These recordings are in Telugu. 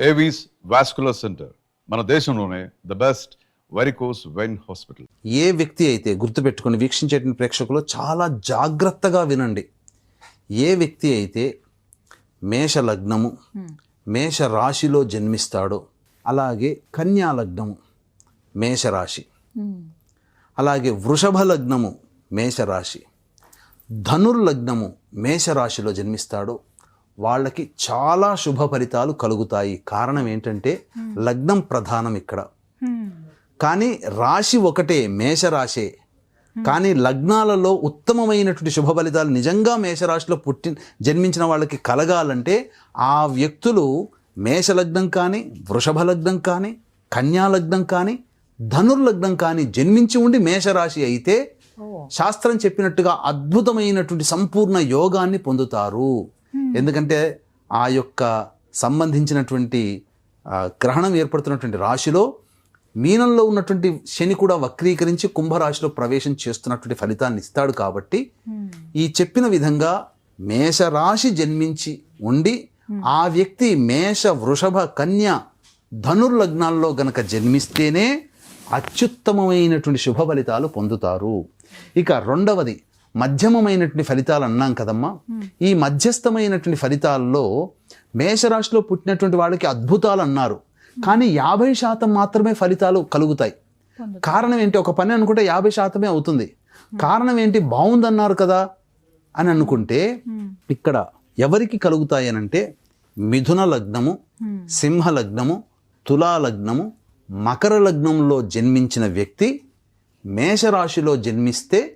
ఏవీస్ వాస్కులర్ సెంటర్ మన దేశంలోనే the best varicose vein hospital ఏ వ్యక్తి అయితే గుర్తుపెట్టుకుని వీక్షించేటువంటి ప్రేక్షకులు చాలా జాగ్రత్తగా వినండి. ఏ వ్యక్తి అయితే మేష లగ్నము మేష రాశిలో జన్మిస్తాడో అలాగే కన్యా లగ్నము మేషరాశి అలాగే వృషభ లగ్నము మేషరాశి ధనుర్లగ్నము మేషరాశిలో జన్మిస్తాడో వాళ్ళకి చాలా శుభ ఫలితాలు కలుగుతాయి. కారణం ఏంటంటే లగ్నం ప్రధానం ఇక్కడ. కానీ రాశి ఒకటే మేషరాశే. కానీ లగ్నాలలో ఉత్తమమైనటువంటి శుభ ఫలితాలు నిజంగా మేషరాశిలో పుట్టి జన్మించిన వాళ్ళకి కలగాలంటే ఆ వ్యక్తులు మేషలగ్నం కానీ వృషభ లగ్నం కానీ కన్యా లగ్నం కానీ ధనుర్లగ్నం కానీ జన్మించి ఉండి మేషరాశి అయితే శాస్త్రం చెప్పినట్టుగా అద్భుతమైనటువంటి సంపూర్ణ యోగాన్ని పొందుతారు. ఎందుకంటే ఆ యొక్క సంబంధించినటువంటి గ్రహణం ఏర్పడుతున్నటువంటి రాశిలో మీనంలో ఉన్నటువంటి శని కూడా వక్రీకరించి కుంభరాశిలో ప్రవేశం చేస్తున్నటువంటి ఫలితాన్ని ఇస్తాడు కాబట్టి ఈ చెప్పిన విధంగా మేషరాశి జన్మించి ఉండి ఆ వ్యక్తి మేష వృషభ కన్య ధనుర్లగ్నాల్లో గనక జన్మిస్తేనే అత్యుత్తమమైనటువంటి శుభ ఫలితాలు పొందుతారు. ఇక రెండవది మధ్యమమైనటువంటి ఫలితాలు అన్నాం కదమ్మా. ఈ మధ్యస్థమైనటువంటి ఫలితాల్లో మేషరాశిలో పుట్టినటువంటి వాళ్ళకి అద్భుతాలు అన్నారు. కానీ యాభై శాతం మాత్రమే ఫలితాలు కలుగుతాయి. కారణం ఏంటి? ఒక పని అనుకుంటే యాభై శాతమే అవుతుంది. కారణం ఏంటి? బాగుందన్నారు కదా అని అనుకుంటే ఇక్కడ ఎవరికి కలుగుతాయి అని అంటే మిథున లగ్నము సింహ లగ్నము తులా లగ్నము మకర లగ్నంలో జన్మించిన వ్యక్తి మేషరాశిలో జన్మిస్తే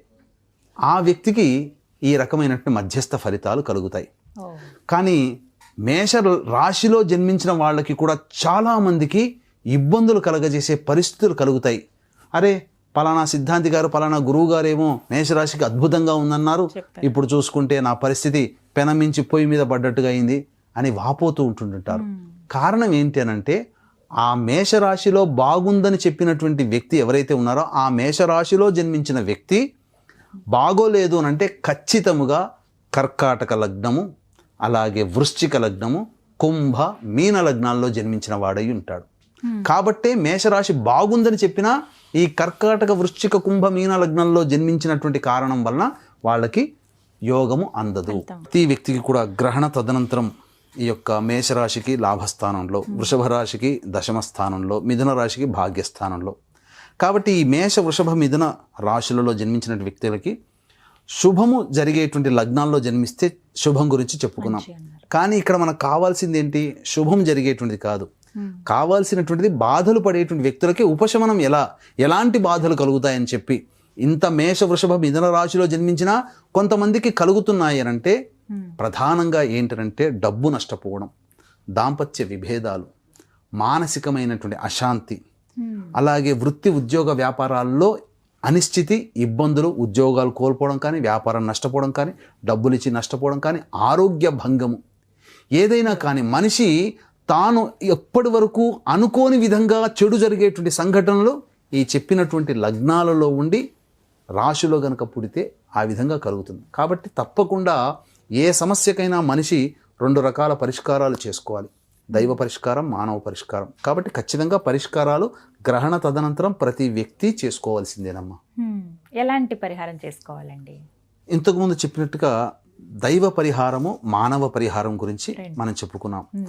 ఆ వ్యక్తికి ఈ రకమైనటువంటి మధ్యస్థ ఫలితాలు కలుగుతాయి. కానీ మేష రాశిలో జన్మించిన వాళ్ళకి కూడా చాలామందికి ఇబ్బందులు కలగజేసే పరిస్థితులు కలుగుతాయి. అరే పలానా సిద్ధాంతి గారు పలానా గురువు గారేమో మేషరాశికి అద్భుతంగా ఉందన్నారు. ఇప్పుడు చూసుకుంటే నా పరిస్థితి పెనమించి పొయ్యి మీద పడ్డట్టుగా అయింది అని వాపోతూ ఉంటుంటారు కారణం ఏంటి అనంటే ఆ మేషరాశిలో బాగుందని చెప్పినటువంటి వ్యక్తి ఎవరైతే ఉన్నారో ఆ మేషరాశిలో జన్మించిన వ్యక్తి బాగోలేదు అని అంటే ఖచ్చితముగా కర్కాటక లగ్నము అలాగే వృశ్చిక లగ్నము కుంభ మీన లగ్నాల్లో జన్మించిన వాడై ఉంటాడు. కాబట్టే మేషరాశి బాగుందని చెప్పినా ఈ కర్కాటక వృశ్చిక కుంభ మీన లగ్నంలో జన్మించినటువంటి కారణం వలన వాళ్ళకి యోగము అందదు. ప్రతి వ్యక్తికి కూడా గ్రహణ తదనంతరం ఈ యొక్క మేషరాశికి లాభస్థానంలో వృషభ రాశికి దశమ స్థానంలో మిథున రాశికి భాగ్యస్థానంలో కాబట్టి ఈ మేష వృషభ మిథున రాశులలో జన్మించిన వ్యక్తులకి శుభము జరిగేటువంటి లగ్నాల్లో జన్మిస్తే శుభం గురించి చెప్పుకున్నాం. కానీ ఇక్కడ మనకు కావాల్సింది ఏంటి శుభం జరిగేటువంటిది కాదు. కావాల్సినటువంటిది బాధలు పడేటువంటి వ్యక్తులకి ఉపశమనం ఎలా? ఎలాంటి బాధలు కలుగుతాయని చెప్పి ఇంత మేష వృషభ మిథున రాశిలో జన్మించినా కొంతమందికి కలుగుతున్నాయి అంటే ప్రధానంగా ఏంటంటే డబ్బు నష్టపోవడం దాంపత్య విభేదాలు మానసికమైనటువంటి అశాంతి Hmm. అలాగే వృత్తి ఉద్యోగ వ్యాపారాల్లో అనిశ్చితి ఇబ్బందులు ఉద్యోగాలు కోల్పోవడం కానీ వ్యాపారం నష్టపోవడం కానీ డబ్బులు ఇచ్చి నష్టపోవడం కానీ ఆరోగ్య భంగము. ఏదైనా కానీ మనిషి తాను ఎప్పటి వరకు అనుకోని విధంగా చెడు జరిగేటువంటి సంఘటనలు ఈ చెప్పినటువంటి లగ్నాలలో ఉండి రాశిలో గనక పుడితే ఆ విధంగా కలుగుతుంది. కాబట్టి తప్పకుండా ఏ సమస్యకైనా మనిషి రెండు రకాల పరిష్కారాలు చేసుకోవాలి. దైవ పరిష్కారం మానవ పరిష్కారం. కాబట్టి ఖచ్చితంగా పరిష్కారాలు గ్రహణ తదనంతరం ప్రతి వ్యక్తి చేసుకోవాల్సిందేనమ్మా. ఎలాంటి పరిహారం చేసుకోవాలండి? ఇంతకుముందు చెప్పినట్టుగా దైవ పరిహారము మానవ పరిహారం గురించి మనం చెప్పుకున్నాం.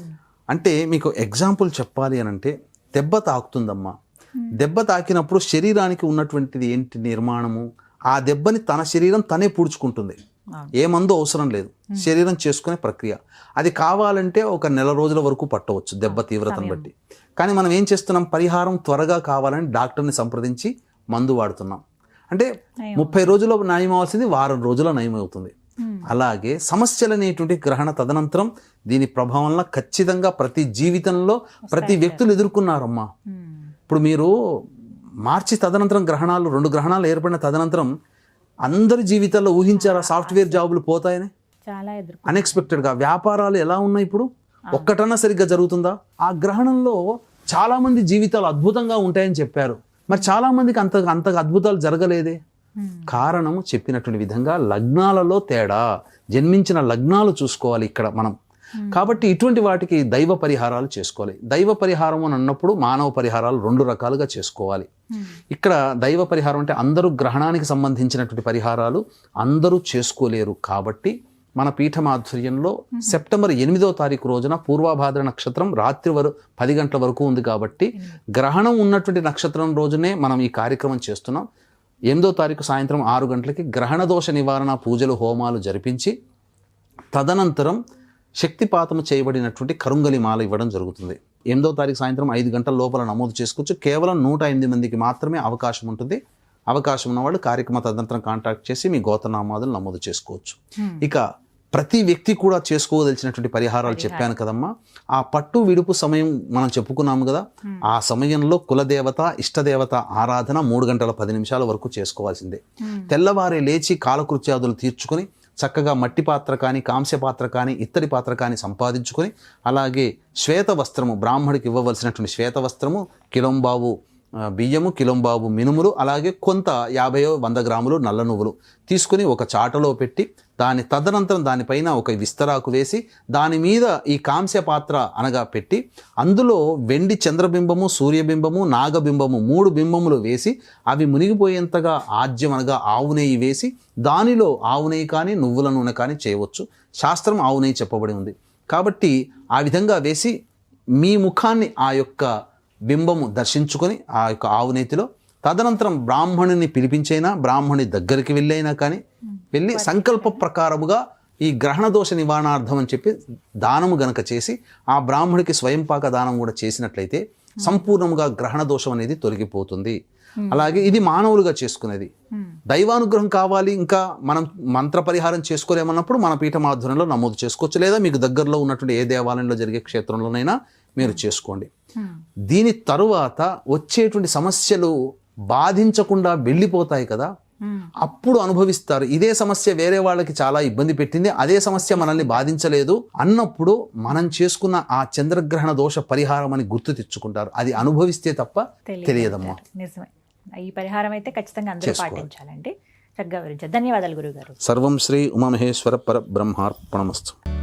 అంటే మీకు ఎగ్జాంపుల్ చెప్పాలి అని అంటే దెబ్బ తాకుతుందమ్మా. దెబ్బ తాకినప్పుడు శరీరానికి ఉన్నటువంటిది ఏంటి నిర్మాణము? ఆ దెబ్బని తన శరీరం తనే పూడ్చుకుంటుంది. ఏ మందు అవసరం లేదు. శరీరం చేసుకునే ప్రక్రియ. అది కావాలంటే ఒక నెల రోజుల వరకు పట్టవచ్చు దెబ్బ తీవ్రతను బట్టి. కానీ మనం ఏం చేస్తున్నాం? పరిహారం త్వరగా కావాలని డాక్టర్ని సంప్రదించి మందు వాడుతున్నాం. అంటే. ముప్పై రోజుల్లో నయం అవ్వాల్సింది వారం రోజుల్లో నయం అవుతుంది. అలాగే సమస్యలు అనేటువంటి గ్రహణ తదనంతరం దీని ప్రభావం ఖచ్చితంగా ప్రతి జీవితంలో ప్రతి వ్యక్తులు ఎదుర్కొన్నారమ్మా. ఇప్పుడు మీరు మార్చి తదనంతరం గ్రహణాలు రెండు గ్రహణాలు ఏర్పడిన తదనంతరం అందరి జీవితాల్లో ఊహించారా సాఫ్ట్వేర్ జాబులు పోతాయని? చాలా అన్ఎక్స్పెక్టెడ్గా వ్యాపారాలు ఎలా ఉన్నాయి ఇప్పుడు? ఒక్కటన్నా సరిగ్గా జరుగుతుందా? ఆ గ్రహణంలో చాలా మంది జీవితాలు అద్భుతంగా ఉంటాయని చెప్పారు. మరి చాలా మందికి అంత అంతగా అద్భుతాలు జరగలేదే? హ్మ్. కారణము చెప్పినటువంటి విధంగా లగ్నాలలో తేడా. జన్మించిన లగ్నాలు చూసుకోవాలి ఇక్కడ మనం. కాబట్టి ఇటువంటి వాటికి దైవ పరిహారాలు చేసుకోవాలి. దైవ పరిహారం అని అన్నప్పుడు మానవ పరిహారాలు రెండు రకాలుగా చేసుకోవాలి. ఇక్కడ దైవ పరిహారం అంటే అందరూ గ్రహణానికి సంబంధించినటువంటి పరిహారాలు అందరూ చేసుకోలేరు కాబట్టి మన పీఠం ఆధ్వర్యంలో సెప్టెంబర్ ఎనిమిదో తారీఖు రోజున పూర్వభాద్ర నక్షత్రం రాత్రి వరకు పది గంటల వరకు ఉంది కాబట్టి గ్రహణం ఉన్నటువంటి నక్షత్రం రోజునే మనం ఈ కార్యక్రమం చేస్తున్నాం. ఎనిమిదో తారీఖు సాయంత్రం ఆరు గంటలకి గ్రహణ దోష నివారణ పూజలు హోమాలు జరిపించి తదనంతరం శక్తిపాతము చేయబడినటువంటి కరుంగలి మాల ఇవ్వడం జరుగుతుంది. ఎనిమిదో తారీఖు సాయంత్రం ఐదు గంటల లోపల నమోదు చేసుకోవచ్చు. కేవలం నూట ఎనిమిది మందికి మాత్రమే అవకాశం ఉంటుంది. అవకాశం ఉన్నవాళ్ళు కార్యక్రమ తదనంతరం కాంటాక్ట్ చేసి మీ గోతనామాదులు నమోదు చేసుకోవచ్చు. ఇక ప్రతి వ్యక్తి కూడా చేసుకోదలిచినటువంటి పరిహారాలు చెప్పాను కదమ్మా. ఆ పట్టు విడుపు సమయం మనం చెప్పుకున్నాము కదా. ఆ సమయంలో కులదేవత ఇష్టదేవత ఆరాధన మూడు గంటల పది నిమిషాల వరకు చేసుకోవాల్సిందే. తెల్లవారే లేచి కాలకృత్యాదులు తీర్చుకొని చక్కగా మట్టి పాత్ర కానీ కాంస్య పాత్ర కానీ ఇత్తడి పాత్ర కానీ సంపాదించుకొని అలాగే శ్వేత వస్త్రము బ్రాహ్మడికి ఇవ్వవలసినటువంటి శ్వేత వస్త్రము కిలంబావు బియ్యము కిలంబాబు మినుములు అలాగే కొంత యాభైయో వంద గ్రాములు నల్ల నువ్వులు తీసుకుని ఒక చాటలో పెట్టి దాని తదనంతరం దానిపైన ఒక విస్తరాకు వేసి దాని మీద ఈ కాంస్య పాత్ర అనగా పెట్టి అందులో వెండి చంద్రబింబము సూర్యబింబము నాగబింబము మూడు బింబములు వేసి అవి మునిగిపోయేంతగా ఆజ్యం అనగా ఆవు నెయ్యి వేసి దానిలో ఆవు నెయ్యి కానీ నువ్వుల నూనె కానీ చేయవచ్చు. శాస్త్రం ఆవు నెయ్యి చెప్పబడి ఉంది. కాబట్టి ఆ విధంగా వేసి మీ ముఖాన్ని ఆ యొక్క బింబము దర్శించుకొని ఆ యొక్క ఆవు నేతిలో తదనంతరం బ్రాహ్మణుని పిలిపించైనా బ్రాహ్మణి దగ్గరికి వెళ్ళైనా కానీ వెళ్ళి సంకల్ప ప్రకారముగా ఈ గ్రహణ దోష నివారణార్థం అని చెప్పి దానము గనక చేసి ఆ బ్రాహ్మడికి స్వయంపాక దానం కూడా చేసినట్లయితే సంపూర్ణముగా గ్రహణ దోషం అనేది తొలగిపోతుంది. అలాగే ఇది మానవులుగా చేసుకునేది. దైవానుగ్రహం కావాలి ఇంకా మనం మంత్ర పరిహారం చేసుకోలేమన్నప్పుడు మన పీఠం ఆధ్వర్యంలో నమోదు చేసుకోవచ్చు. లేదా మీకు దగ్గరలో ఉన్నటువంటి ఏ దేవాలయంలో జరిగే క్షేత్రంలోనైనా మీరు చేసుకోండి. దీని తరువాత వచ్చేటువంటి సమస్యలు బాధించకుండా వెళ్ళిపోతాయి కదా. అప్పుడు అనుభవిస్తారు. ఇదే సమస్య వేరే వాళ్ళకి చాలా ఇబ్బంది పెట్టింది. అదే సమస్య మనల్ని బాధించలేదు అన్నప్పుడు మనం చేసుకున్న ఆ చంద్రగ్రహణ దోష పరిహారం అని గుర్తు తెచ్చుకుంటారు. అది అనుభవిస్తే తప్ప తెలియదమ్మా. నిజమే. ఈ పరిహారం అయితే ఖచ్చితంగా అందరూ పాటించాలండి. చక్కగా ధన్యవాదాలు గురుగారు. సర్వం శ్రీ ఉమామహేశ్వర పర బ్రహ్మార్పణమస్తు